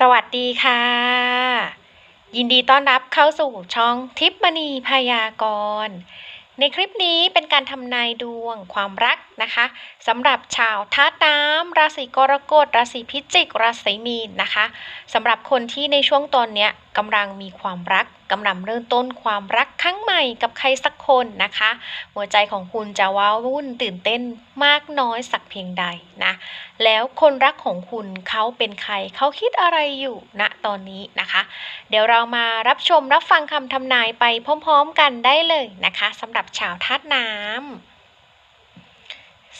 สวัสดีค่ะ ยินดีต้อนรับเข้าสู่ช่องทิปมณีพยากรณ์ ในคลิปนี้เป็นการทำนายดวงความรักนะคะสำหรับชาวธาน้ำราศีกรกฎราศีพิจิก ราศีมีนนะคะสำหรับคนที่ในช่วงตอนนี้กำลังมีความรักกำลังเริ่มต้นความรักครั้งใหม่กับใครสักคนนะคะ หัวใจของคุณจะว้าวุ่นตื่นเต้นมากน้อยสักเพียงใดนะแล้วคนรักของคุณเขาเป็นใครเขาคิดอะไรอยู่ณ ตอนนี้นะคะ เดี๋ยวเรามารับชมรับฟังคำทำนายไปพร้อมๆกันได้เลยนะคะสำหรับชาวธาตุน้ำ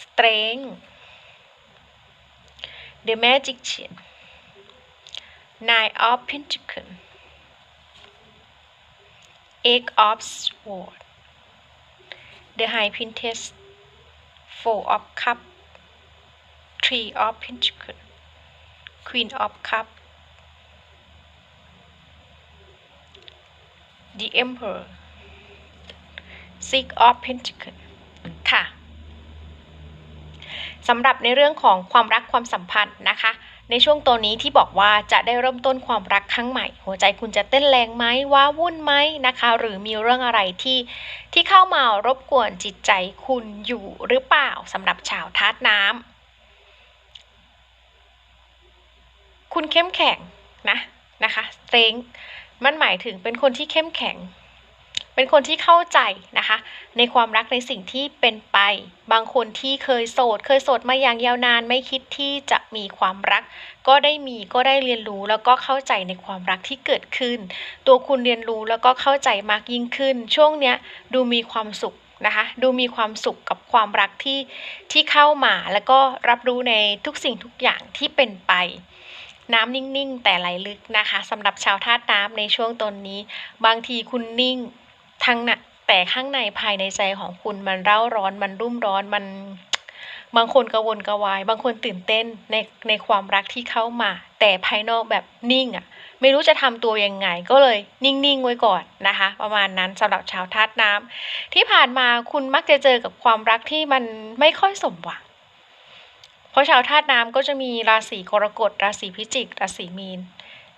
Strength The Magician Nine of Pentacles Eight of Swords The High Priestess Four of Cups Three of Pentacles Queen of Cups The Emperor Six of Pentacles ค่ะสำหรับในเรื่องของความรักความสัมพันธ์นะคะ ในช่วงตัวนี้ที่บอกว่าจะได้เริ่มต้นความรักครั้งใหม่ หัวใจคุณจะเต้นแรงไหมว้าวุ่นไหมนะคะ หรือมีเรื่องอะไรที่ที่เข้ามารบกวนจิตใจคุณอยู่หรือเปล่าสำหรับชาวธาตุน้ำคุณเข้มแข็งนะนะคะเ r ง มันหมายถึงเป็นคนที่เข้มแข็ง เป็นคนที่เข้าใจนะคะ ในความรักในสิ่งที่เป็นไป บางคนที่เคยโสด เคยโสดมาอย่างยาวนานไม่คิดที่จะมีความรัก ก็ได้มีก็ได้เรียนรู้แล้วก็เข้าใจในความรักที่เกิดขึ้น ตัวคุณเรียนรู้แล้วก็เข้าใจมากยิ่งขึ้น ช่วงเนี้ยดูมีความสุขนะคะดูมีความสุขกับความรักที่ที่เข้ามาแล้วก็รับรู้ในทุกสิ่งทุกอย่างที่เป็นไป น้ำนิ่งๆ แต่ไหลลึกนะคะสำหรับชาวธาตุน้ำในช่วงตนนี้ บางทีคุณนิ่งทั้งนะแต่ข้างในภายในใจของคุณมันเร่าร้อนมันรุ่มร้อนมัน บางคนกระวนกระวาย บางคนตื่นเต้นในในความรักที่เข้ามา แต่ภายนอกแบบนิ่งอะ่ะ ไม่รู้จะทำตัวยังไง ก็เลยนิ่งๆไว้ก่อนนะคะ ประมาณนั้นสำหรับชาวธาตุน้ำที่ผ่านมาคุณมักจะเจอกับความรักที่มันไม่ค่อยสมหวัง ราะชาวธาตุน้ำก็จะมีราศีกรกฎ ราศีพิจิก ราศีมีน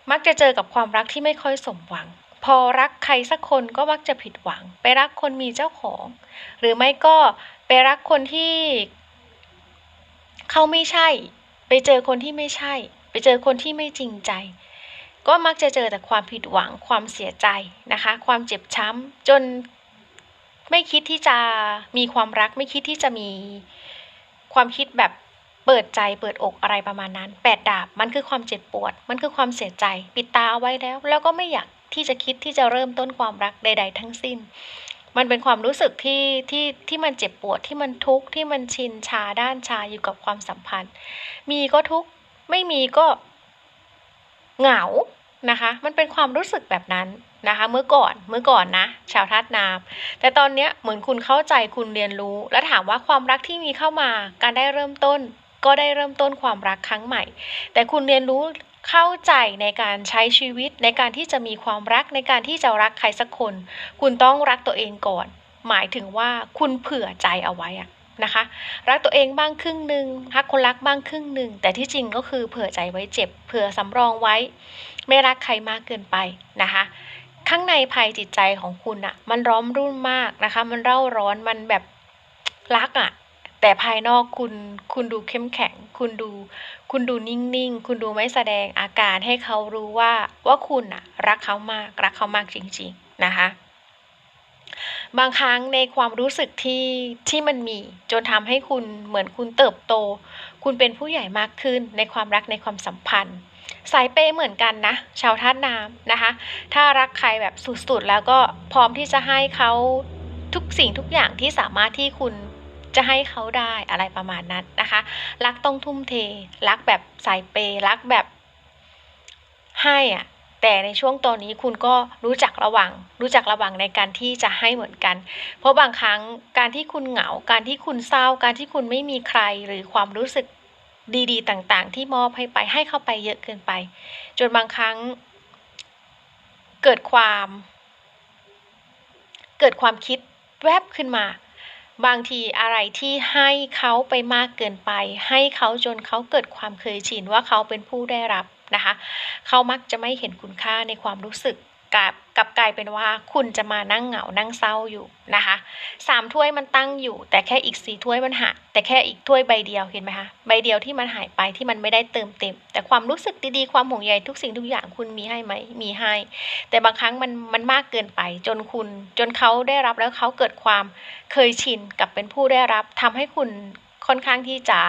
มักจะเจอกับความรักที่ไม่ค่อยสมหวัง พอรักใครสักคนก็มักจะผิดหวัง ไปรักคนมีเจ้าของ หรือไม่ก็ไปรักคนที่เขาไม่ใช่ ไปเจอคนที่ไม่ใช่ ไปเจอคนที่ไม่จริงใจ ก็มักจะเจอแต่ความผิดหวัง ความเสียใจนะคะ ความเจ็บช้ำจนไม่คิดที่จะมีความรักไม่คิดที่จะมีความคิดแบบ เปิดใจเปิดอกอะไรประมาณนั้นแปดดาบมันคือความเจ็บปวด มันคือความเสียใจ ปิดตาเอาไว้แล้ว แล้วก็ไม่อยากที่จะคิดที่จะเริ่มต้นความรักใด ๆ ทั้งสิ้น มันเป็นความรู้สึกที่ที่ที่มันเจ็บปวดที่มันทุกข์ที่มันชินชาด้านชาอยู่กับความสัมพันธ์ มีก็ทุกข์ไม่มีก็เหงานะคะ มันเป็นความรู้สึกแบบนั้นนะคะ เมื่อก่อนเมื่อก่อนนะ ชาวธาตุน้ำแต่ตอนเนี้ยเหมือนคุณเข้าใจคุณเรียนรู้ แล้วถามว่าความรักที่มีเข้ามา การได้เริ่มต้น ก็ได้เริ่มต้นความรักครั้งใหม่ แต่คุณเรียนรู้เข้าใจในการใช้ชีวิตในการที่จะมีความรักในการที่จะรักใครสักคน คุณต้องรักตัวเองก่อน หมายถึงว่าคุณเผื่อใจเอาไว้อะนะคะรักตัวเองบ้างครึ่งหนึ่งรักคนรักบ้างครึ่งหนึ่งแต่ที่จริงก็คือเผื่อใจไว้เจ็บ เผื่อสำรองไว้ ไม่รักใครมากเกินไปนะคะ ข้างในภายจิตใจของคุณอะมันร้อมรุ่นมากนะคะ มันเร่าร้อนมันแบบรักอะ แต่ภายนอกคุณคุณดูเข้มแข็ง คุณดู คุณดูนิ่งๆ คุณดูไม่แสดงอาการให้เขารู้ว่าว่าคุณอะรักเขามากรักเขามากจริง ๆ นะคะ บางครั้งในความรู้สึกที่ที่มันมี จนทำให้คุณเหมือนคุณเติบโต คุณเป็นผู้ใหญ่มากขึ้นในความรักในความสัมพันธ์สายเปเหมือนกันนะ ชาวธาน้ำนะคะ ถ้ารักใครแบบสุดๆ แล้วก็พร้อมที่จะให้เขาทุกสิ่งทุกอย่างที่สามารถที่คุณ จะให้เขาได้อะไรประมาณนั้นนะคะ รักต้องทุ่มเท รักแบบสายเปย์รักแบบให้อะแต่ในช่วงตอนนี้คุณก็รู้จักระวัง รู้จักระวังในการที่จะให้เหมือนกัน เพราะบางครั้งการที่คุณเหงา การที่คุณเศร้า การที่คุณไม่มีใครหรือความรู้สึกดีๆ ต่างๆ ที่มอบให้ไปให้เข้าไปเยอะเกินไป จนบางครั้ง เกิดความ เกิดความคิดแวบขึ้นมา บางทีอะไรที่ให้เขาไปมากเกินไป ให้เขาจนเขาเกิดความเคยชินว่าเขาเป็นผู้ได้รับนะคะ เขามักจะไม่เห็นคุณค่าในความรู้สึก กับกลับกลายเป็นว่าคุณจะมานั่งเหงานั่งเศร้าอยู่นะคะสามถ้วยมันตั้งอยู่ แต่แค่อีกสี่ถ้วยมันหายแต่แค่อีกถ้วยใบเดียวเห็นไหมคะใบเดียวที่มันหายไปที่มันไม่ได้เติมเต็ม แต่ความรู้สึกดีๆความห่วงใยทุกสิ่งทุกอย่างคุณมีให้ไหมมีให้ แต่บางครั้งมันมันมากเกินไป จนคุณ จนเขาได้รับแล้วเขาเกิดความเคยชินกับเป็นผู้ได้รับทำให้คุณค่อนข้างที่จะ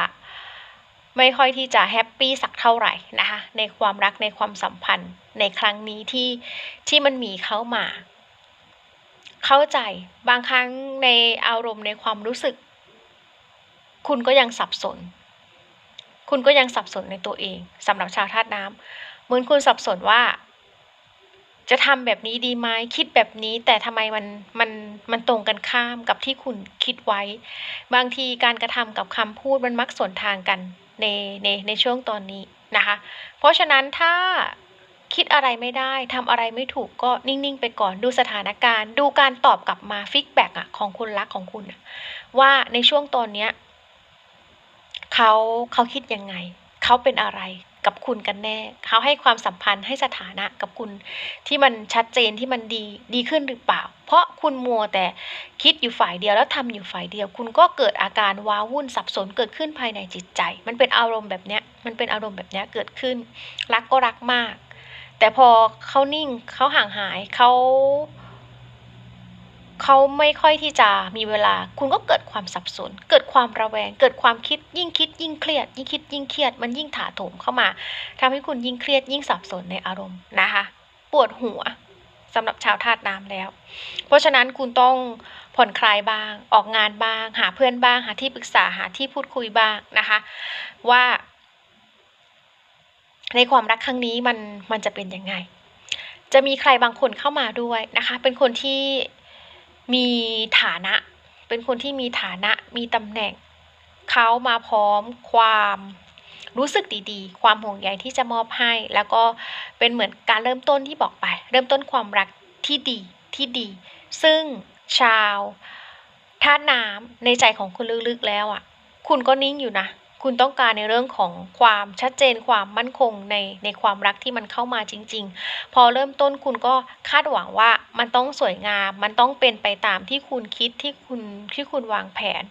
ไม่ค่อยที่จะแฮ ปี้สักเท่าไหร่นะคะในความรักในความสัมพันธ์ในครั้งนี้ที่ที่มันมีเข้ามา เข้าใจบางครั้งในอารมณ์ในความรู้สึก คุณก็ยังสับสน คุณก็ยังสับสนในตัวเองสำหรับชาวธาตุน้ำเหมือนคุณสับสนว่า จะทำแบบนี้ดีไหมคิดแบบนี้ แต่ทำไมมันมันมันตรงกันข้ามกับที่คุณคิดไว้ บางทีการกระทำกับคำพูดมันมักสวนทางกัน ในในในช่วงตอนนี้นะคะ เพราะฉะนั้นถ้าคิดอะไรไม่ได้ทำอะไรไม่ถูกก็นิ่งๆ ไปก่อนดูสถานการณ์ ดูการตอบกลับมาฟีดแบ็กอะของคนรักของคุณว่าในช่วงตอนเนี้ยเขาเขาคิดยังไง เขาเป็นอะไร กับคุณกันแน่ เขาให้ความสัมพันธ์ให้สถานะกับคุณที่มันชัดเจนที่มันดีดีขึ้นหรือเปล่า เพราะคุณมัวแต่คิดอยู่ฝ่ายเดียวแล้วทำอยู่ฝ่ายเดียว คุณก็เกิดอาการว้าวุ่นสับสนเกิดขึ้นภายในจิตใจ มันเป็นอารมณ์แบบเนี้ยมันเป็นอารมณ์แบบเนี้ยเกิดขึ้น รักก็รักมาก แต่พอเขานิ่งเขาห่างหายเขา เขาไม่ค่อยที่จะมีเวลา คุณก็เกิดความสับสน เกิดความระแวง เกิดความคิดยิ่งคิด ยิ่งเครียด ยิ่งคิดยิ่งเครียด มันยิ่งถาโถมเข้ามาทำให้คุณยิ่งเครียดยิ่งสับสนในอารมณ์นะคะ ปวดหัวสำหรับชาวธาตุน้ำแล้ว เพราะฉะนั้นคุณต้องผ่อนคลายบ้าง ออกงานบ้าง หาเพื่อนบ้าง หาที่ปรึกษา หาที่พูดคุยบ้างนะคะ ว่า ในความรักครั้งนี้มันมันจะเป็นยังไง จะมีใครบางคนเข้ามาด้วยนะคะ เป็นคนที่ มีฐานะ เป็นคนที่มีฐานะมีตำแหน่ง เขามาพร้อมความรู้สึกดีๆ ความห่วงใยที่จะมอบให้ แล้วก็เป็นเหมือนการเริ่มต้นที่บอกไป เริ่มต้นความรักที่ดีที่ดี ซึ่งชาวธาตุน้ำในใจของคุณลึกๆแล้วอะ คุณก็นิ่งอยู่นะ คุณต้องการในเรื่องของความชัดเจนความมั่นคงในในความรักที่มันเข้ามาจริง ๆ พอเริ่มต้นคุณก็คาดหวังว่ามันต้องสวยงาม มันต้องเป็นไปตามที่คุณคิดที่คุณที่คุณวางแผน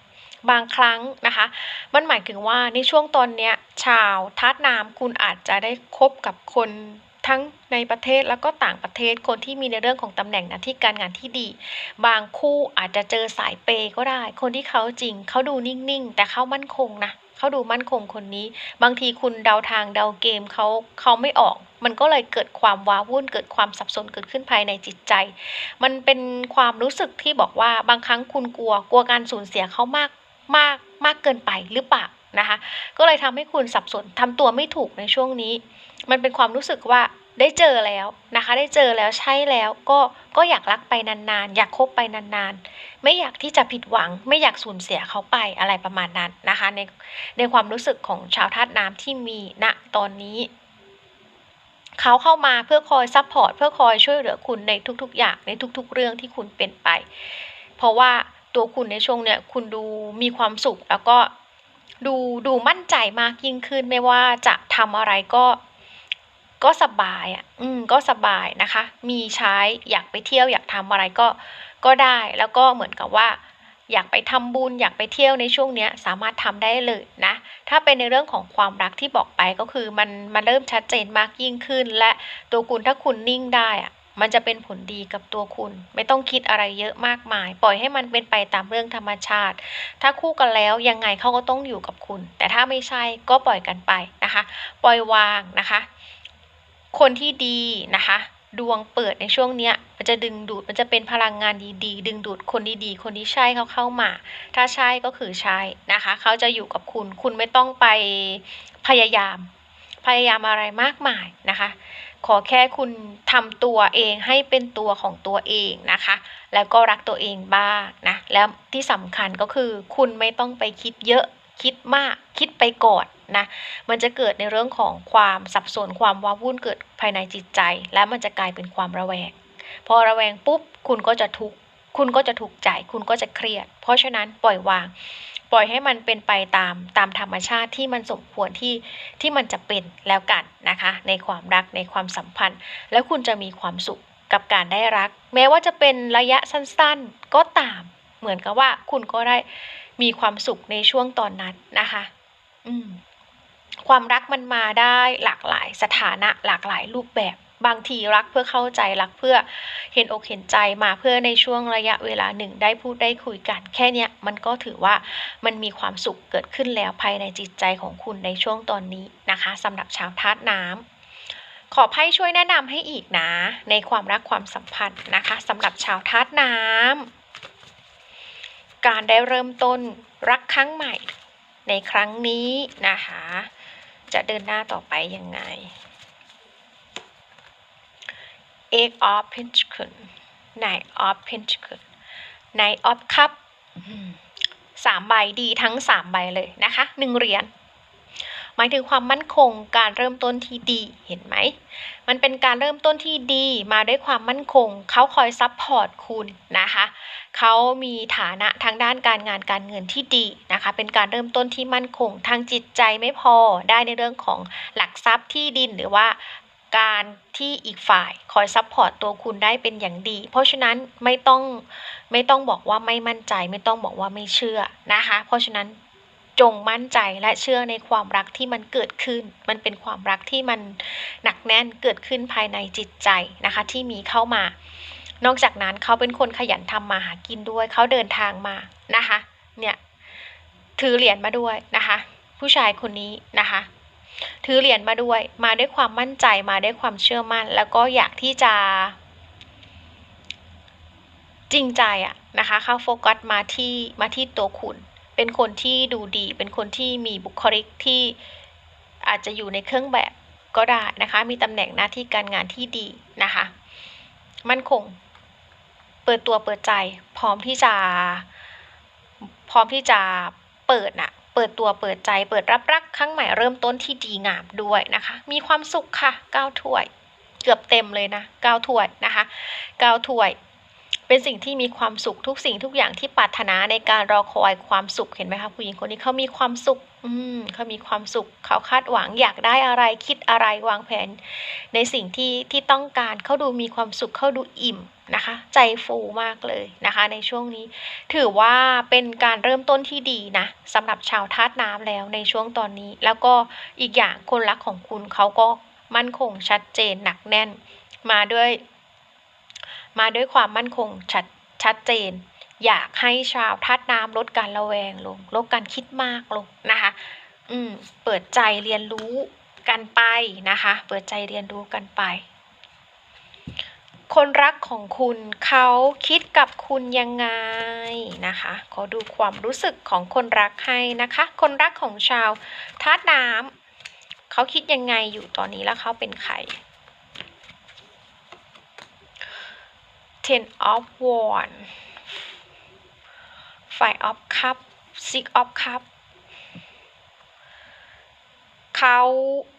บางครั้งนะคะ มันหมายถึงว่าในช่วงตอนเนี้ยชาวธาตุน้ำคุณอาจจะได้คบกับคนทั้งในประเทศแล้วก็ต่างประเทศคนที่มีในเรื่องของตำแหน่งหน้าที่การงานที่ดี บางคู่อาจจะเจอสายเปย์ก็ได้ คนที่เขาจริงเขาดูนิ่งๆ แต่เขามั่นคงนะ เขาดูมั่นคงคนนี้ บางทีคุณเดาทางเดาเกมเขาเขาไม่ออก มันก็เลยเกิดความว้าวุ่น เกิดความสับสนเกิดขึ้นภายในจิตใจ มันเป็นความรู้สึกที่บอกว่าบางครั้งคุณกลัว กลัวการสูญเสียเขามากมากมากเกินไปหรือเปล่านะคะ ก็เลยทำให้คุณสับสนทำตัวไม่ถูกในช่วงนี้ มันเป็นความรู้สึกว่า ได้เจอแล้วนะคะ ได้เจอแล้วใช่แล้วก็ก็อยากรักไปนานๆ อยากคบไปนานๆ ไม่อยากที่จะผิดหวัง ไม่อยากสูญเสียเขาไปอะไรประมาณนั้นนะคะ ในในความรู้สึกของชาวธาตุน้ำที่มีณตอนนี้เขาเข้ามาเพื่อคอยซัพพอร์ตเพื่อคอยช่วยเหลือคุณในทุกๆ อย่างในทุก ๆ เรื่องที่คุณเป็นไป เพราะว่าตัวคุณในช่วงเนี้ยคุณดูมีความสุขแล้วก็ดูดูมั่นใจมากยิ่งขึ้นไม่ว่าจะทำอะไรก็ ก็สบายอะ อืม ก็สบายนะคะ มีใช้อยากไปเที่ยวอยากทำอะไรก็ ก็ได้ แล้วก็เหมือนกับว่า อยากไปทำบุญอยากไปเที่ยวในช่วงเนี้ยสามารถทำได้เลยนะ ถ้าเป็นในเรื่องของความรักที่บอกไปก็คือมันมันเริ่มชัดเจนมากยิ่งขึ้น และตัวคุณถ้าคุณนิ่งได้อะมันจะเป็นผลดีกับตัวคุณ ไม่ต้องคิดอะไรเยอะมากมาย ปล่อยให้มันเป็นไปตามเรื่องธรรมชาติ ถ้าคู่กันแล้วยังไงเขาก็ต้องอยู่กับคุณ แต่ถ้าไม่ใช่ก็ปล่อยกันไปนะคะ ปล่อยวางนะคะ คนที่ดีนะคะ ดวงเปิดในช่วงเนี้ยมันจะดึงดูดมันจะเป็นพลังงานดีๆ ดึงดูดคนดีๆ คนที่ใช่เขาเข้ามา ถ้าใช่ก็คือใช่นะคะเขาจะอยู่กับคุณ คุณไม่ต้องไปพยายาม พยายามอะไรมากมายนะคะ ขอแค่คุณทำตัวเองให้เป็นตัวของตัวเองนะคะ แล้วก็รักตัวเองบ้างนะแล้วที่สำคัญก็คือคุณไม่ต้องไปคิดเยอะ คิดมากคิดไปก่อนนะมันจะเกิดในเรื่องของความสับสนความว้าวุ่นเกิดภายในจิตใจ และมันจะกลายเป็นความระแวง พอระแวงปุ๊บคุณก็จะทุกข์คุณก็จะถูกใจคุณก็จะเครียด เพราะฉะนั้นปล่อยวาง ปล่อยให้มันเป็นไปตามตามธรรมชาติที่มันสมควรที่ที่มันจะเป็นแล้วกันนะคะ ในความรักในความสัมพันธ์ แล้วคุณจะมีความสุขกับการได้รัก แม้ว่าจะเป็นระยะสั้นๆ ก็ตาม เหมือนกับว่าคุณก็ได้มีความสุขในช่วงตอนนั้นนะคะ อืมความรักมันมาได้หลากหลายสถานะหลากหลายรูปแบบบางทีรักเพื่อเข้าใจรักเพื่อเห็นอกเห็นใจมาเพื่อในช่วงระยะเวลาหนึ่งได้พูดได้คุยกันแค่เนี้ยมันก็ถือว่ามันมีความสุขเกิดขึ้นแล้วภายในจิตใจของคุณในช่วงตอนนี้นะคะสำหรับชาวธาตุน้ำขอไพ่ช่วยแนะนำให้อีกนะ ในความรักความสัมพันธ์นะคะสำหรับชาวธาตุน้ำ การได้เริ่มต้นรักครั้งใหม่ในครั้งนี้นะคะ จะเดินหน้าต่อไปยังไง Eight of Pentacles Nine of Pentacles Nine of Cup สามใบดีทั้งสามใบเลยนะคะหนึ่งเหรียญ หมายถึงความมั่นคงการเริ่มต้นที่ดีเห็นไหม มันเป็นการเริ่มต้นที่ดีมาด้วยความมั่นคง เขาคอยซับพอร์ตคุณนะคะ เขามีฐานะทางด้านการงานการเงินที่ดีนะคะ เป็นการเริ่มต้นที่มั่นคง ทางจิตใจไม่พอได้ในเรื่องของหลักทรัพย์ที่ดินหรือว่าการที่อีกฝ่ายคอยซัพพอร์ตตัวคุณได้เป็นอย่างดี เพราะฉะนั้นไม่ต้องไม่ต้องบอกว่าไม่มั่นใจ ไม่ต้องบอกว่าไม่เชื่อนะคะ เพราะฉะนั้น จงมั่นใจและเชื่อในความรักที่มันเกิดขึ้น มันเป็นความรักที่มันหนักแน่นเกิดขึ้นภายในจิตใจนะคะที่มีเข้ามา นอกจากนั้นเขาเป็นคนขยันทำมาหากินด้วย เขาเดินทางมานะคะ เนี่ยถือเหรียญมาด้วยนะคะ ผู้ชายคนนี้นะคะ ถือเหรียญมาด้วย มาด้วยความมั่นใจมาด้วยความเชื่อมั่น แล้วก็อยากที่จะ จริงใจอะนะคะเข้าโฟกัสมาที่มาที่ตัวคุณ เป็นคนที่ดูดี เป็นคนที่มีบุคลิกที่อาจจะอยู่ในเครื่องแบบก็ได้นะคะ มีตำแหน่งหน้าที่การงานที่ดีนะคะ มั่นคง เปิดตัวเปิดใจ พร้อมที่จะ พร้อมที่จะเปิดน่ะเปิดตัวเปิดใจ เปิดรับรักครั้งใหม่เริ่มต้นที่ดีงามด้วยนะคะ มีความสุขค่ะก้าวถ้วย เกือบเต็มเลยนะก้าวถ้วยนะคะก้าวถ้วย เป็นสิ่งที่มีความสุขทุกสิ่งทุกอย่างที่ปรารถนาในการรอคอยความสุขเห็นไหมคะผู้หญิงคนนี้เขามีความสุข อืมเขามีความสุข เขาคาดหวังอยากได้อะไรคิดอะไรวางแผน ในสิ่งที่ที่ต้องการเขาดูมีความสุขเขาดูอิ่มนะคะ ใจฟูมากเลยนะคะ ในช่วงนี้ ถือว่าเป็นการเริ่มต้นที่ดีนะสำหรับชาวธาตุน้ำแล้วในช่วงตอนนี้ แล้วก็อีกอย่างคนรักของคุณเขาก็มั่นคงชัดเจนหนักแน่นมาด้วย มาด้วยความมั่นคงชัดชัดเจน อยากให้ชาวธาตุน้ำลดการระแวงลง ลดการคิดมากลงนะคะ อืม เปิดใจเรียนรู้กันไปนะคะ เปิดใจเรียนรู้กันไป คนรักของคุณเขาคิดกับคุณยังไงนะคะ ขอดูความรู้สึกของคนรักให้นะคะ คนรักของชาวธาตุน้ำเขาคิดยังไงอยู่ตอนนี้แล้วเขาเป็นใคร Ten of Wands Five of Cups Six of Cups เขา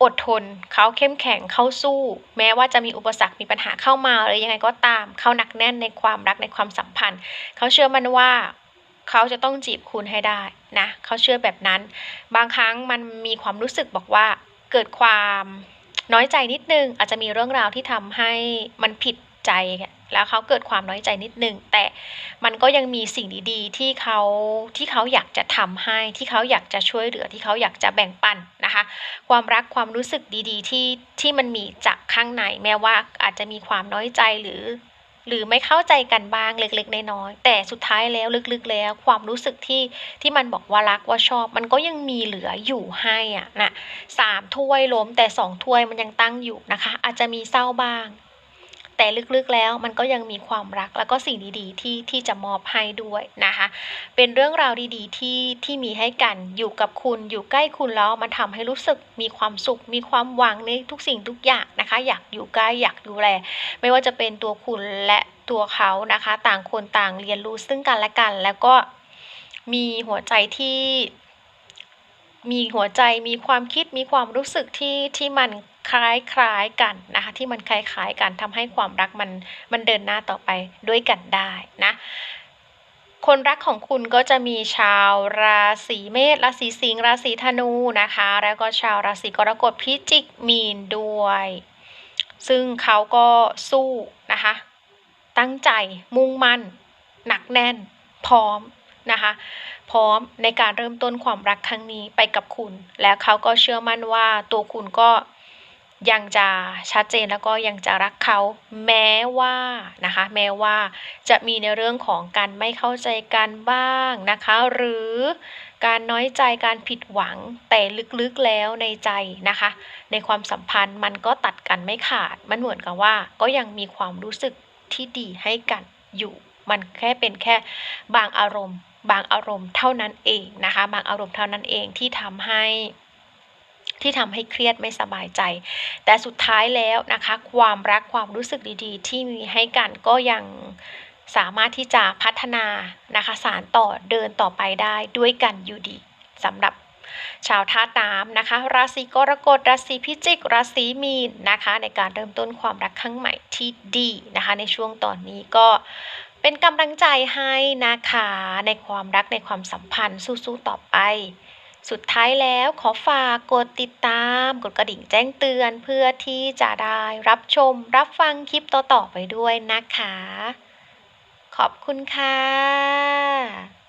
อดทน เขาเข้มแข็ง เขาสู้ แม้ว่าจะมีอุปสรรค มีปัญหาเข้ามาหรือยังไงก็ตาม เขาหนักแน่นในความรักในความสัมพันธ์ เขาเชื่อมันว่าเขาจะต้องจีบคุณให้ได้นะ เขาเชื่อแบบนั้น บางครั้งมันมีความรู้สึกบอกว่าเกิดความน้อยใจนิดนึง อาจจะมีเรื่องราวที่ทำให้มันผิด ใจแล้วเขาเกิดความน้อยใจนิดนึง แต่มันก็ยังมีสิ่งดีๆ ที่เขาที่เขาอยากจะทำให้ที่เขาอยากจะช่วยเหลือที่เขาอยากจะแบ่งปันนะคะ ความรักความรู้สึกดีๆ ที่ที่มันมีจากข้างในแม้ว่าอาจจะมีความน้อยใจหรือ หรือไม่เข้าใจกันบ้างเล็กๆน้อยๆแต่สุดท้ายแล้วลึกๆแล้ว ความรู้สึกที่ที่มันบอกว่ารักว่าชอบ มันก็ยังมีเหลืออยู่ให้อะนะสามถ้วยล้มแต่สองถ้วยมันยังตั้งอยู่นะคะ อาจจะมีเศร้าบ้าง แต่ลึกๆแล้วมันก็ยังมีความรักแล้วก็สิ่งดีๆที่ที่จะมอบให้ด้วยนะคะ เป็นเรื่องราวดีๆที่ที่มีให้กันอยู่กับคุณอยู่ใกล้คุณแล้วมันทำให้รู้สึกมีความสุข มีความหวังในทุกสิ่งทุกอย่างนะคะ อยากอยู่ใกล้อยากดูแลไม่ว่าจะเป็นตัวคุณและตัวเขานะคะ ต่างคนต่างเรียนรู้ซึ่งกันและกัน แล้วก็มีหัวใจที่ มีหัวใจมีความคิดมีความรู้สึกที่ที่มันคล้ายคล้ายกันนะคะที่มันคล้ายคล้ายกันทำให้ความรักมันมันเดินหน้าต่อไปด้วยกันได้นะคนรักของคุณก็จะมีชาวราศีเมษราศีสิงห์ราศีธนูนะคะ แล้วก็ชาวราศีกรกฎพิจิกมีนด้วย ซึ่งเขาก็สู้นะคะ ตั้งใจมุ่งมั่น หนักแน่น พร้อม นะคะ พร้อมในการเริ่มต้นความรักครั้งนี้ไปกับคุณ และเขาก็เชื่อมั่นว่าตัวคุณก็ยังจะชัดเจนแล้วก็ยังจะรักเขาแม้ว่านะคะแม้ว่าจะมีในเรื่องของการไม่เข้าใจกันบ้างนะคะ หรือการน้อยใจการผิดหวังแต่ลึกๆแล้วในใจนะคะ ในความสัมพันธ์มันก็ตัดกันไม่ขาด มันเหมือนกับว่าก็ยังมีความรู้สึกที่ดีให้กันอยู่ มันแค่เป็นแค่บางอารมณ์ บางอารมณ์เท่านั้นเองนะคะ บางอารมณ์เท่านั้นเองที่ทำให้ที่ทำให้เครียดไม่สบายใจ แต่สุดท้ายแล้วนะคะ ความรักความรู้สึกดีๆ ที่มีให้กันก็ยังสามารถที่จะพัฒนานะคะสารต่อเดินต่อไปได้ด้วยกันอยู่ดีสำหรับชาวธาตุน้ำนะคะ ราศีกรกฎราศีพิจิก ราศีมีนนะคะ ในการเริ่มต้นความรักครั้งใหม่ที่ดีนะคะ ในช่วงตอนนี้ก็ เป็นกำลังใจให้นะคะในความรักในความสัมพันธ์สู้ๆต่อไป สุดท้ายแล้วขอฝากกดติดตาม กดกระดิ่งแจ้งเตือนเพื่อที่จะได้รับชมรับฟังคลิปต่อๆไปด้วยนะคะ ขอบคุณค่ะ